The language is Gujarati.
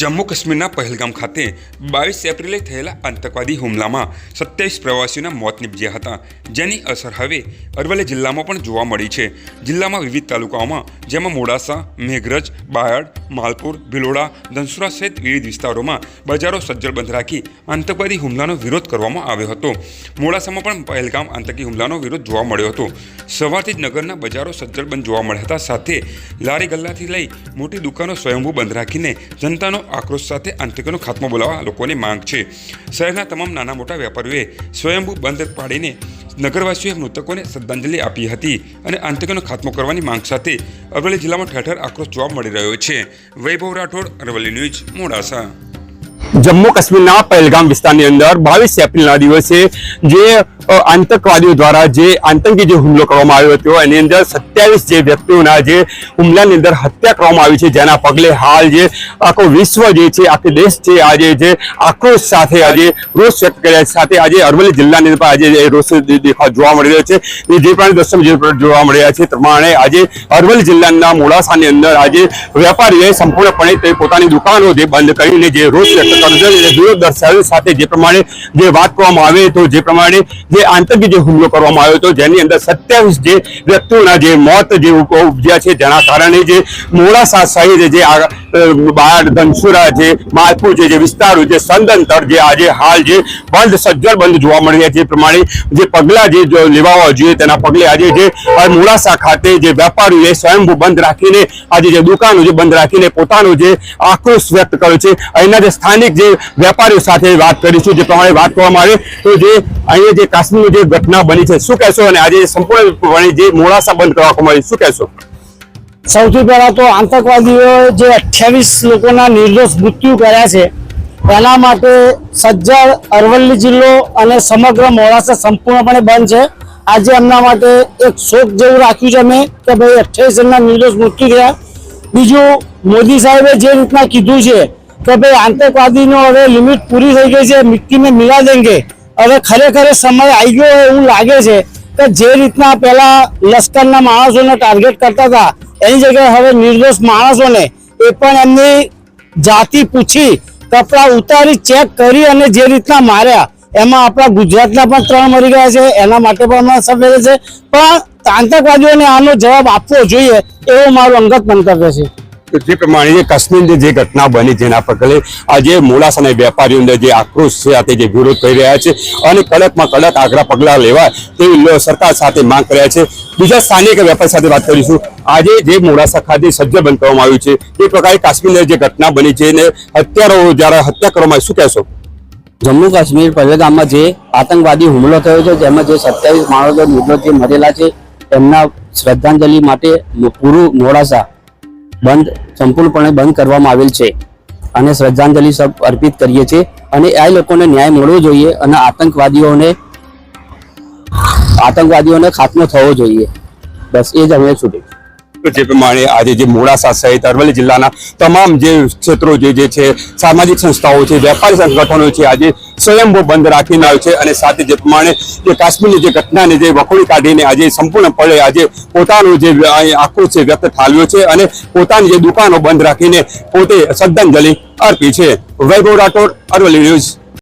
જમ્મુ કાશ્મીરના પહેલગામ ખાતે બાવીસ એપ્રિલે થયેલા આતંકવાદી હુમલામાં સત્યાવીસ પ્રવાસીઓના મોત નીપજ્યા હતા. જેની અસર હવે અરવલ્લી જિલ્લામાં પણ જોવા મળી છે. જિલ્લામાં વિવિધ તાલુકાઓમાં, જેમાં મોડાસા, મેઘરજ, બાયડ માલપુર, ભિલોડા, ધનસુરા સહિત વિવિધ વિસ્તારોમાં બજારો સજ્જડ બંધ રાખી આતંકવાદી હુમલાનો વિરોધ કરવામાં આવ્યો હતો. મોડાસામાં પણ પહેલગામ આતંકી હુમલાનો વિરોધ જોવા મળ્યો હતો. સવારથી જ નગરના બજારો સજ્જડ બંધ જોવા મળ્યા હતા. સાથે લારી ગલ્લાથી લઈ મોટી દુકાનો સ્વયંભૂ બંધ રાખીને જનતાનો આક્રોશ સાથે આતંકીનો ખાત્મો બોલાવવા લોકોની માંગ છે. શહેરના તમામ નાના મોટા વેપારીઓએ સ્વયંભૂ બંધ પાડીને નગરવાસીઓએ મૃતકોને શ્રદ્ધાંજલિ આપી હતી અને આતંકીનો ખાત્મો કરવાની માંગ સાથે અરવલ્લી જિલ્લામાં ઠેર ઠેર આક્રોશ જોવા મળી રહ્યો છે. વૈભવ રાઠોડ, અરવલ્લી ન્યૂઝ, મોડાસા. જમ્મુ કાશ્મીરના પહેલગામ વિસ્તારની અંદર બાવીસ એપ્રિલના દિવસે જે આતંકવાદીઓ દ્વારા જે આતંકી જે હુમલો કરવામાં આવ્યો હતો, એની અંદર સત્યાવીસ જે વ્યક્તિઓના જે હુમલાની અંદર હત્યા કરવામાં આવી છે, જેના પગલે હાલ જે આખો વિશ્વ જે છે, આખો દેશ છે, આજે જે આક્રોશ સાથે આજે રોષ વ્યક્ત કર્યા સાથે આજે અરવલ્લી જિલ્લાની અંદર આજે રોષ દેખાવ જોવા મળી રહ્યો છે. જે પણ દ્રશ્યો જે જોવા મળી રહ્યા છે પ્રમાણે આજે અરવલ્લી જિલ્લાના મોડાસાની અંદર આજે વેપારીઓએ સંપૂર્ણપણે પોતાની દુકાનો જે બંધ કરીને જે રોષ વ્યક્ત વિરોધ સાથે જે પ્રમાણે જે વાત કરવામાં આવે તો જે પ્રમાણે જે આતંકી જે હુમલો કરવામાં આવ્યો હતો, જેની અંદર સત્યાવીસ જે વ્યક્તિઓના જે મોત જે ઉપજ્યા છે, જેના કારણે જે મોડાસા સહિત હાલ જે બંધ સજ્જડ બંધ જોવા મળી રહ્યા પ્રમાણે જે પગલાં જે લેવા જોઈએ, તેના પગલે આજે જે મોડાસા ખાતે જે વેપારીઓએ સ્વયંભૂ બંધ રાખીને આજે જે દુકાનો જે બંધ રાખીને પોતાનો જે આક્રોશ વ્યક્ત કર્યો છે. અહીંના જે સ્થાનિક જે વેપારીઓ સાથે વાત કરીશું, જે પ્રમાણે વાત કરવામાં આવે, તો જે અહીંયા જે કાશ્મીરની જે ઘટના બની છે, શું કહેશો? અને આજે સંપૂર્ણપણે જે મોડાસા બંધ કરવામાં આવી શું કહેશો? સૌથી પહેલા તો આતંકવાદીઓ જે અઠ્યાવીસ લોકોના નિર્દોષ મૃત્યુ કર્યા છે એના માટે સજ્જડ અરવલ્લી જિલ્લો અને સમગ્ર મોડાસા સંપૂર્ણપણે બંધ છે. આજે એમના માટે એક શોક જેવું રાખ્યું છે અમે કે ભાઈ અઠ્યાવીસ જણના નિર્દોષ મૃત્યુ થયા. બીજું, મોદી સાહેબે જે રીતના કીધું છે કે ભાઈ આતંકવાદીનો હવે લિમિટ પૂરી થઈ ગઈ છે મિટ્ટી મેં મિલા દેંગે. હવે ખરેખર સમય આવી ગયો એવું લાગે છે કે જે રીતના પહેલા લશ્કરના માણસોને ટાર્ગેટ કરતા હતા, એની જગ્યાએ હવે નિર્દોષ માણસોને એ પણ એમની જાતિ પૂછી, કપડાં ઉતારી ચેક કરી અને જે રીતના માર્યા, એમાં આપણા ગુજરાતના પણ ત્રણ મરી ગયા છે, એના માટે પણ અમે સફેદ છે. પણ આતંકવાદીઓને આનો જવાબ આપવો જોઈએ, એવો મારું અંગત મંતવ્ય છે. જે પ્રમાણે કાશ્મીરની જે ઘટના બની જેના પગલે આજે મોડાસાના વેપારીઓ અંદર જે આક્રોશ છે, આ જે વિરોધ કરી રહ્યા છે અને કડકમાં કડક આગ્રા પગલાં લેવાય તેવી સરકાર સાથે માંગ કર્યા છે. બીજા સ્થાનિક વેપારી સાથે વાત કરીશું. આજે જે મોડાસા ખાતે સજ્જ બંધ કરવામાં આવ્યું છે એ પ્રકારે કાશ્મીરની જે ઘટના બની છે એને હત્યારો જ્યારે હત્યા કરવામાં શું કહેશો? જમ્મુ કાશ્મીર પહેલગામમાં જે આતંકવાદી હુમલો થયો છે, જેમાં જે સત્યાવીસ માણસો નિર્દોષ જે મરેલા છે, એમના શ્રદ્ધાંજલિ માટે પૂરું મોડાસા બંધ, સંપૂર્ણપણે બંધ કરવામાં આવેલ છે. અને શ્રદ્ધાંજલિ સબ અર્પિત કરીએ છીએ. અને આ લોકોને ન્યાય મળવો જોઈએ અને આતંકવાદીઓને આતંકવાદીઓને ખાત્મો થવો જોઈએ. બસ એ જ અમે છૂટી. જે પ્રમાણે આજે જે મોડાસા સહિત અરવલ્લી જિલ્લાના તમામ જે ક્ષેત્રો જે છે, સામાજિક સંસ્થાઓ છે, વેપારી સંગઠનો છે, આજે સ્વયંભૂ બંધ રાખીને આવ્યું છે અને સાથે જે પ્રમાણે જે કાશ્મીરની જે ઘટનાને જે વખોડી કાઢીને આજે સંપૂર્ણપણે આજે પોતાનું જે આક્રોશ છે વ્યક્ત ઠાલવ્યો છે અને પોતાની જે દુકાનો બંધ રાખીને પોતે શ્રદ્ધાંજલિ અર્પી છે. વૈભવ રાઠોડ, અરવલ્લી ન્યૂઝ.